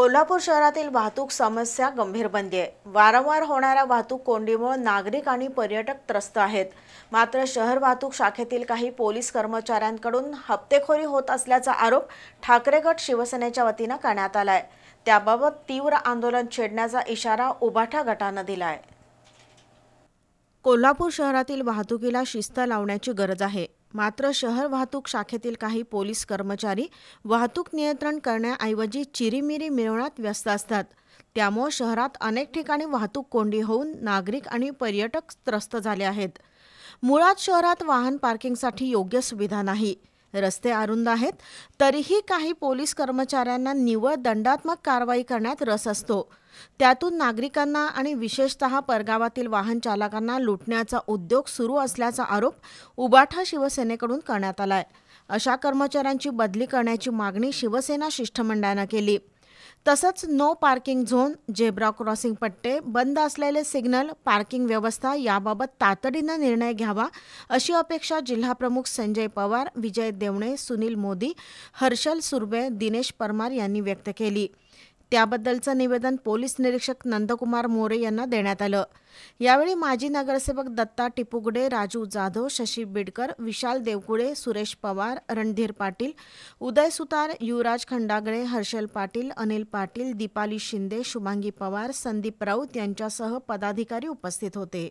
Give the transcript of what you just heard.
कोल्हापूर शहरातील वाहतूक समस्या गंभीर बनली आहे. वारंवार होणाऱ्या वाहतूक कोंडीमुळे नागरिक आणि पर्यटक त्रस्त आहेत. मात्र शहर वाहतूक शाखेतील काही पोलीस कर्मचाऱ्यांकडून हप्तेखोरी होत असल्याचा आरोप ठाकरे गट शिवसेनेच्या वतीनं करण्यात आला आहे त्याबाबत तीव्र आंदोलन छेडण्याचा इशारा उभाठा गटानं आहे कोल्हापूर शहरातील वाहतुकीला शिस्त लावण्याची गरज आहे. मात्र शहर वाहतूक शाखेतील काही पोलीस कर्मचारी वाहतूक नियंत्रण करण्याऐवजी चिरीमिरी मिळवण्यात व्यस्त असतात. त्यामुळे शहरात अनेक ठिकाणी वाहतूक कोंडी होऊन नागरिक आणि पर्यटक त्रस्त झाले आहेत. मुळात शहरात वाहन पार्किंगसाठी योग्य सुविधा नाही. रस्ते अरुंद आहेत तरीही काही पोलीस कर्मचाऱ्यांना निव्वळ दंडात्मक कारवाई करण्यात रस असतो. त्यातून नागरिकांना आणि विशेषतः परगावातील वाहन चालकांना लुटण्याचा उद्योग सुरू असल्याचा आरोप उबाठा शिवसेनेकडून करण्यात आलाय. अशा कर्मचाऱ्यांची बदली करण्याची मागणी शिवसेना शिष्टमंडळानं केली. तसंच no parking zone zebra crossing पट्टे बंद असलेले सिग्नल पार्किंग व्यवस्था याबाबत तातडीनं निर्णय घ्यावा अशी अपेक्षा जिल्हाप्रमुख संजय पवार विजय देवणे सुनील मोदी हर्षल सुर्वे दिनेश परमार यांनी व्यक्त केली. त्याबद्दलचं निवेदन पोलीस निरीक्षक नंदकुमार मोरे यांना देण्यात आलं. यावेळी माजी नगरसेवक दत्ता टिपुगडे राजू जाधव शशी बिडकर विशाल देवकुळे सुरेश पवार रणधीर पाटील उदय सुतार युवराज खंडागळे हर्षल पाटील अनिल पाटील दीपाली शिंदे शुभांगी पवार संदीप राऊत यांच्यासह पदाधिकारी उपस्थित होते.